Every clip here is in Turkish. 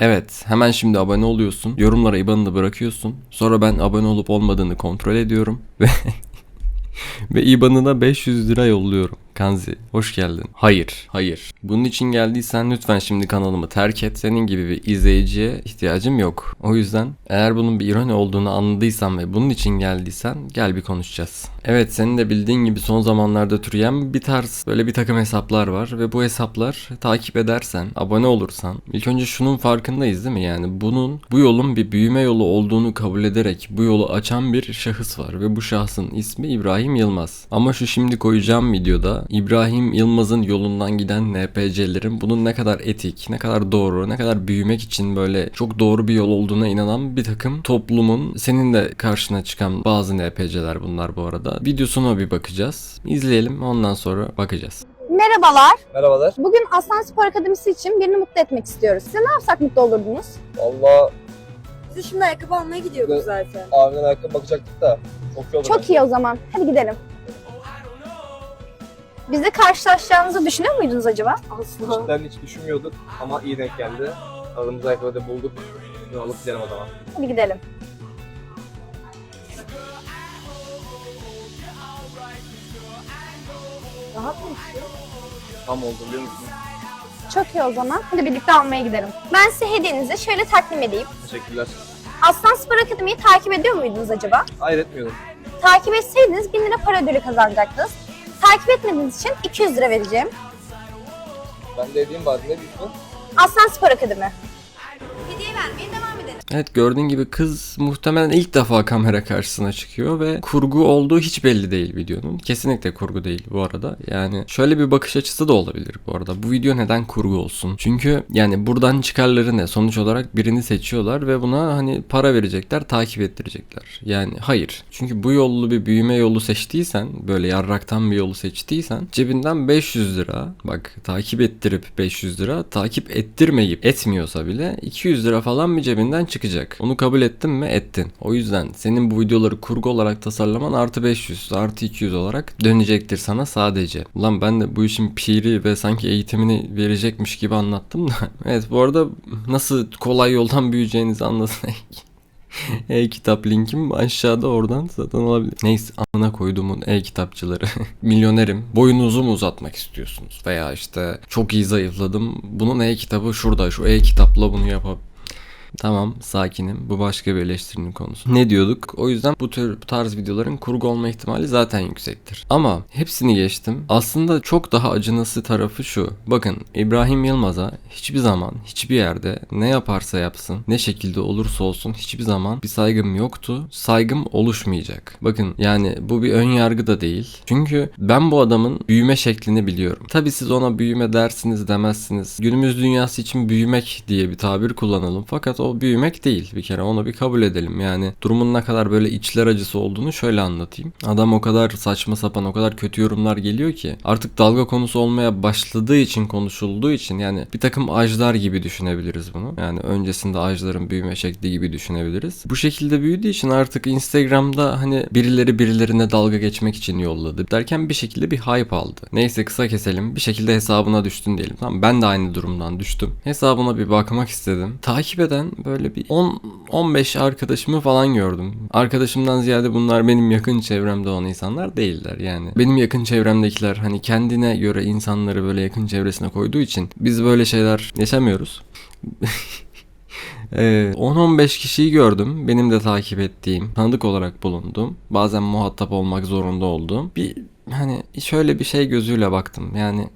Evet, hemen şimdi abone oluyorsun. Yorumlara IBAN'ını bırakıyorsun. Sonra ben abone olup olmadığını kontrol ediyorum ve ve IBAN'ına 500 lira yolluyorum. Kanzi, hoş geldin. Hayır, hayır. Bunun için geldiysen lütfen şimdi kanalımı terk et. Senin gibi bir izleyiciye ihtiyacım yok. O yüzden eğer bunun bir ironi olduğunu anladıysan ve bunun için geldiysen gel bir konuşacağız. Evet, senin de bildiğin gibi son zamanlarda türeyen bir tarz böyle bir takım hesaplar var ve bu hesaplar takip edersen, abone olursan ilk önce şunun farkındayız değil mi? Yani bunun bu yolun bir büyüme yolu olduğunu kabul ederek bu yolu açan bir şahıs var ve bu şahsın ismi İbrahim Yılmaz. Ama şu şimdi koyacağım videoda İbrahim Yılmaz'ın yolundan giden NPC'lerin bunun ne kadar etik, ne kadar doğru, ne kadar büyümek için böyle çok doğru bir yol olduğuna inanan bir takım toplumun senin de karşına çıkan bazı NPC'ler bunlar bu arada. Videosuna bir bakacağız. İzleyelim ondan sonra bakacağız. Merhabalar. Merhabalar. Bugün Aslan Spor Akademisi için birini mutlu etmek istiyoruz. Size ne yapsak mutlu olurdunuz? Valla Biz de şimdi ayakkabı almaya gidiyorduk Evet. zaten. abimden ayakkabı bakacaktık da çok iyi olur. Çok iyi o zaman. Hadi gidelim. Bizle karşılaşacağınızı düşünüyor muydunuz acaba? Asla. Cidden hiç düşünmüyorduk ama iyi denk geldi. Aradığımız ayakkabıyı da bulduk. Bunu alıp gidelim o zaman. Hadi gidelim. Rahat mı? Tam oldu biliyor musun? Çok iyi o zaman. Hadi birlikte almaya gidelim. Ben size hediyenizi şöyle takdim edeyim. Teşekkürler. Aslan Spor Akademi'yi takip ediyor muydunuz acaba? Hayır etmiyordum. Takip etseydiniz 1000 lira para ödülü kazanacaktınız. Takip etmediğiniz için 200 lira vereceğim. Ben de edeyim bari ne diyorsun? Aslan Spor Akademi. Evet gördüğün gibi kız muhtemelen ilk defa kamera karşısına çıkıyor ve kurgu olduğu hiç belli değil videonun. Kesinlikle kurgu değil bu arada. Yani şöyle bir bakış açısı da olabilir bu arada. Bu video neden kurgu olsun? Çünkü yani buradan çıkarları ne? Sonuç olarak birini seçiyorlar ve buna hani para verecekler, takip ettirecekler. Yani hayır. Çünkü bu yollu bir büyüme yolu seçtiysen, böyle yarraktan bir yolu seçtiysen cebinden 500 lira bak takip ettirip 500 lira, takip ettirmeyip etmiyorsa bile 200 lira falan bir cebinden çıkacak. Onu kabul ettin mi? Ettin. O yüzden senin bu videoları kurgu olarak tasarlaman artı 500, artı 200 olarak dönecektir sana sadece. Ulan ben de bu işin piri ve sanki eğitimini verecekmiş gibi anlattım da. evet bu arada nasıl kolay yoldan büyüyeceğinizi anlatın. E-kitap linkim aşağıda oradan satın alabilir. Neyse amına koyduğumun e-kitapçıları. Milyonerim. Boyunuzu mu uzatmak istiyorsunuz? Veya işte çok iyi zayıfladım. Bunun e-kitabı şurada. Şu e-kitapla bunu yapab Tamam sakinim. Bu başka bir eleştirinin konusu. Ne diyorduk? O yüzden bu tür bu tarz videoların kurgu olma ihtimali zaten yüksektir. Ama hepsini geçtim. Aslında çok daha acınası tarafı şu. Bakın İbrahim Yılmaz'a hiçbir zaman hiçbir yerde ne yaparsa yapsın ne şekilde olursa olsun hiçbir zaman bir saygım yoktu. Saygım oluşmayacak. Bakın yani bu bir ön yargı da değil. Çünkü ben bu adamın büyüme şeklini biliyorum. Tabi siz ona büyüme dersiniz demezsiniz. Günümüz dünyası için büyümek diye bir tabir kullanalım. Fakat o büyümek değil bir kere onu bir kabul edelim. Yani durumun ne kadar böyle içler acısı olduğunu şöyle anlatayım. Adam o kadar saçma sapan o kadar kötü yorumlar geliyor ki artık dalga konusu olmaya başladığı için konuşulduğu için yani bir takım ajlar gibi düşünebiliriz bunu. Yani öncesinde ajların büyüme şekli gibi düşünebiliriz. Bu şekilde büyüdüğü için artık Instagram'da hani birileri birilerine dalga geçmek için yolladı derken bir şekilde bir hype aldı. Neyse kısa keselim. Bir şekilde hesabına düştün diyelim. Tamam ben de aynı durumdan düştüm. Hesabına bir bakmak istedim. Takip eden böyle bir 10 15 arkadaşımı falan gördüm. Arkadaşımdan ziyade bunlar benim yakın çevremde olan insanlar değiller yani. Benim yakın çevremdekiler hani kendine göre insanları böyle yakın çevresine koyduğu için biz böyle şeyler yaşamıyoruz. Ee, 10-15 kişiyi gördüm. Benim de takip ettiğim, tanıdık olarak bulundum. Bazen muhatap olmak zorunda olduğum. Bir hani şöyle bir şey gözüyle baktım. Yani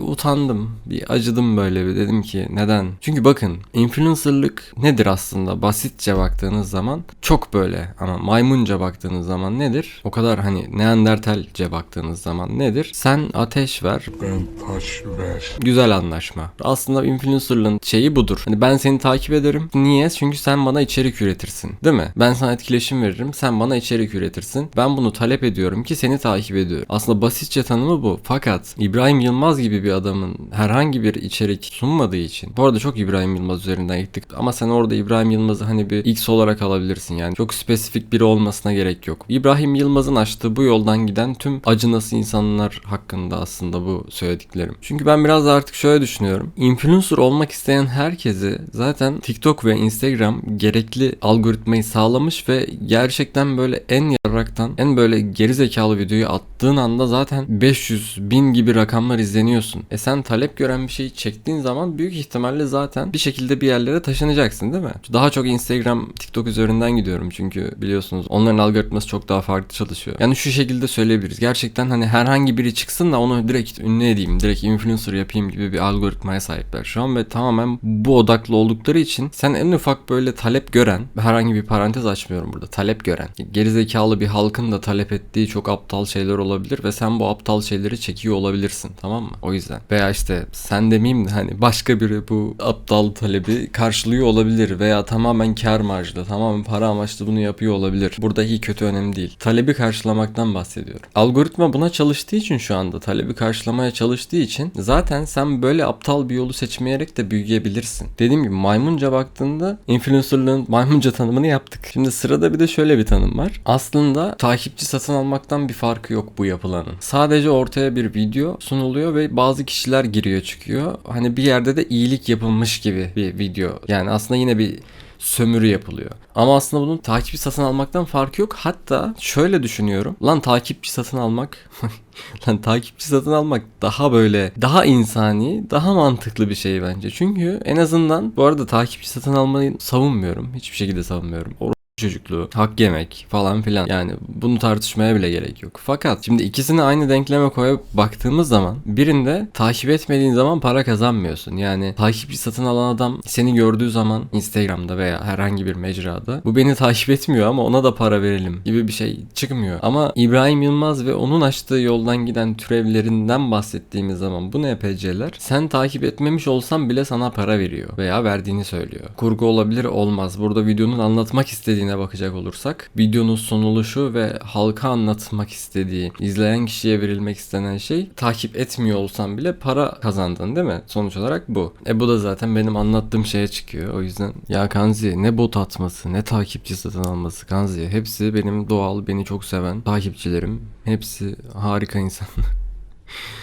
utandım. Bir acıdım böyle bir dedim ki neden? Çünkü bakın influencerlık nedir aslında? Basitçe baktığınız zaman çok böyle ama maymunca baktığınız zaman nedir? O kadar hani neandertalce baktığınız zaman nedir? Sen ateş ver, Ben taş ver. güzel anlaşma. Aslında influencerlığın şeyi budur. Hani ben seni takip ederim. Niye? Çünkü sen bana içerik üretirsin. Değil mi? Ben sana etkileşim veririm. Sen bana içerik üretirsin. Ben bunu talep ediyorum ki seni takip ediyorum. Aslında basitçe tanımı bu. Fakat İbrahim Yılmaz gibi bir adamın herhangi bir içerik sunmadığı için. Bu arada çok İbrahim Yılmaz üzerinden gittik ama sen orada İbrahim Yılmaz'ı hani bir X olarak alabilirsin yani. Çok spesifik biri olmasına gerek yok. İbrahim Yılmaz'ın açtığı bu yoldan giden tüm acınası insanlar hakkında aslında bu söylediklerim. Çünkü ben biraz da artık şöyle düşünüyorum. Influencer olmak isteyen herkesi zaten TikTok ve Instagram gerekli algoritmayı sağlamış ve gerçekten böyle en yarraktan en böyle geri zekalı videoyu attığın anda zaten 500 bin gibi rakamlar izleniyorsun. E sen talep gören bir şeyi çektiğin zaman büyük ihtimalle zaten bir şekilde bir yerlere taşınacaksın değil mi? Daha çok Instagram, TikTok üzerinden gidiyorum çünkü biliyorsunuz onların algoritması çok daha farklı çalışıyor. Yani şu şekilde söyleyebiliriz. Gerçekten hani herhangi biri çıksın da onu direkt ünlü edeyim, direkt influencer yapayım gibi bir algoritmaya sahipler şu an ve tamamen bu odaklı oldukları için sen en ufak böyle talep gören, herhangi bir parantez açmıyorum burada, talep gören, gerizekalı bir halkın da talep ettiği çok aptal şeyler olabilir ve sen bu aptal şeyleri çekiyor olabilirsin tamam mı? O yüzden. Veya işte sen demeyeyim de hani başka biri bu aptal talebi karşılıyor olabilir veya tamamen kar marjlı, tamamen para amaçlı bunu yapıyor olabilir. Burada iyi kötü önemli değil. Talebi karşılamaktan bahsediyorum. Algoritma buna çalıştığı için şu anda talebi karşılamaya çalıştığı için zaten sen böyle aptal bir yolu seçmeyerek de büyüyebilirsin. Dediğim gibi maymunca baktığında influencerlığın maymunca tanımını yaptık. Şimdi sırada bir de şöyle bir tanım var. Aslında takipçi satın almaktan bir farkı yok bu yapılanın. Sadece ortaya bir video sunuluyor ve bazı kişiler giriyor çıkıyor. Hani bir yerde de iyilik yapılmış gibi bir video. Yani aslında yine bir sömürü yapılıyor. Ama aslında bunun takipçi satın almaktan farkı yok. Hatta şöyle düşünüyorum. Lan takipçi satın almak Lan takipçi satın almak daha böyle daha insani, daha mantıklı bir şey bence. Çünkü en azından bu arada takipçi satın almayı savunmuyorum. Hiçbir şekilde savunmuyorum. Çocukluğu, hak yemek falan filan. Yani bunu tartışmaya bile gerek yok. Fakat şimdi ikisini aynı denkleme koyup baktığımız zaman birinde takip etmediğin zaman para kazanmıyorsun. Yani takipçi satın alan adam seni gördüğü zaman Instagram'da veya herhangi bir mecrada bu beni takip etmiyor ama ona da para verelim gibi bir şey çıkmıyor. Ama İbrahim Yılmaz ve onun açtığı yoldan giden türevlerinden bahsettiğimiz zaman bu NPC'ler sen takip etmemiş olsan bile sana para veriyor veya verdiğini söylüyor. Kurgu olabilir olmaz. Burada videonun anlatmak istediğine bakacak olursak videonun sunuluşu ve halka anlatmak istediği, izleyen kişiye verilmek istenen şey takip etmiyor olsan bile para kazandın değil mi? Sonuç olarak bu. E bu da zaten benim anlattığım şeye çıkıyor. O yüzden ya Kanzi ne bot atması ne takipçi satın alması Kanzi hepsi benim doğal beni çok seven takipçilerim. Hepsi harika insanlar.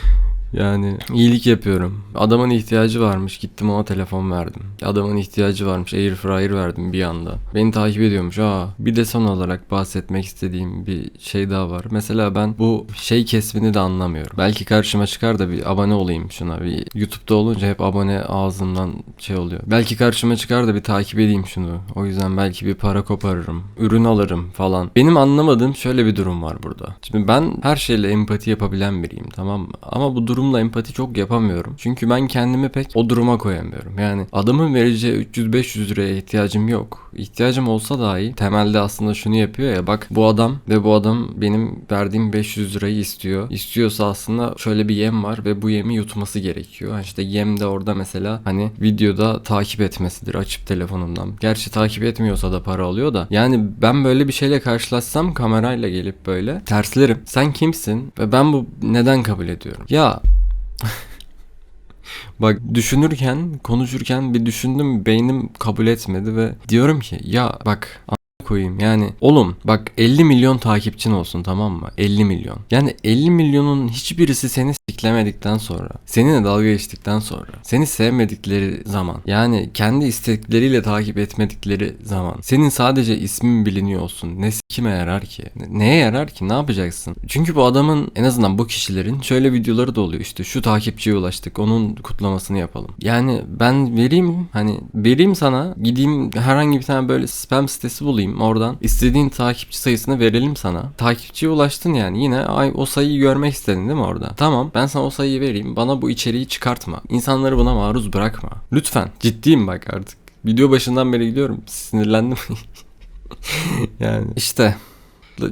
Yani iyilik yapıyorum. Adamın ihtiyacı varmış. Gittim ona telefon verdim. Adamın ihtiyacı varmış. Air fryer verdim bir anda. Beni takip ediyormuş. Aa, bir de son olarak bahsetmek istediğim bir şey daha var. Mesela ben bu şey kesmini de anlamıyorum. Belki karşıma çıkar da bir abone olayım şuna. Bir YouTube'da olunca hep abone ağzımdan şey oluyor. Belki karşıma çıkar da bir takip edeyim şunu. O yüzden belki bir para koparırım. Ürün alırım falan. Benim anlamadığım şöyle bir durum var burada. Şimdi ben her şeyle empati yapabilen biriyim tamam mı? Ama bu durumla empati çok yapamıyorum. Çünkü ben kendimi pek o duruma koyamıyorum. Yani adamın vereceği 300-500 liraya ihtiyacım yok. İhtiyacım olsa dahi temelde aslında şunu yapıyor ya bak bu adam ve bu adam benim verdiğim 500 lirayı istiyor. İstiyorsa aslında şöyle bir yem var ve bu yemi yutması gerekiyor. Ha İşte yem de orada mesela hani videoda takip etmesidir açıp telefonumdan. Gerçi takip etmiyorsa da para alıyor da. Yani ben böyle bir şeyle karşılaşsam kamerayla gelip böyle terslerim. Sen kimsin ve ben bu neden kabul ediyorum? Ya Bak düşünürken, konuşurken bir düşündüm beynim kabul etmedi ve diyorum ki ya bak koyayım. Yani oğlum bak 50 milyon takipçin olsun tamam mı? 50 milyon. Yani 50 milyonun hiçbirisi seni siklemedikten sonra seninle dalga geçtikten sonra seni sevmedikleri zaman yani kendi istekleriyle takip etmedikleri zaman senin sadece ismin biliniyor olsun. Ne kime yarar ki? Ne- neye yarar ki? Ne yapacaksın? Çünkü bu adamın en azından bu kişilerin şöyle videoları da oluyor. İşte şu takipçiye ulaştık onun kutlamasını yapalım. Yani ben vereyim hani vereyim sana gideyim herhangi bir tane böyle spam sitesi bulayım oradan. İstediğin takipçi sayısını verelim sana. Takipçiye ulaştın yani. Yine ay o sayıyı görmek istedin değil mi orada? Tamam ben sana o sayıyı vereyim. Bana bu içeriği çıkartma. İnsanları buna maruz bırakma. Lütfen ciddiyim bak artık. Video başından beri gidiyorum. Sinirlendim. Yani işte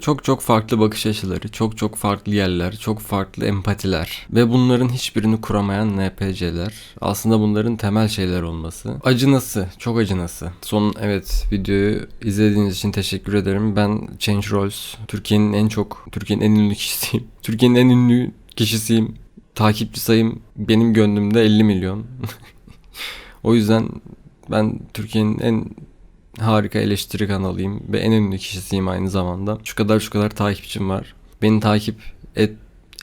çok çok farklı bakış açıları, çok çok farklı yerler, çok farklı empatiler ve bunların hiçbirini kuramayan NPC'ler. Aslında bunların temel şeyler olması. Acınası, çok acınası. Son evet videoyu izlediğiniz için teşekkür ederim. Ben Change Roles, Türkiye'nin en çok, Türkiye'nin en ünlü kişisiyim. Türkiye'nin en ünlü kişisiyim. takipçi sayım benim gönlümde 50 milyon. o yüzden ben Türkiye'nin en harika eleştiri kanalıyım ve en ünlü kişisiyim aynı zamanda. Şu kadar şu kadar takipçim var. Beni takip et,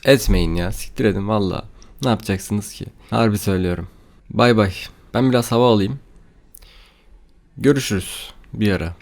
etmeyin ya. Siktir edin valla. Ne yapacaksınız ki? Harbi söylüyorum. Bay bay. Ben biraz hava alayım. Görüşürüz bir ara.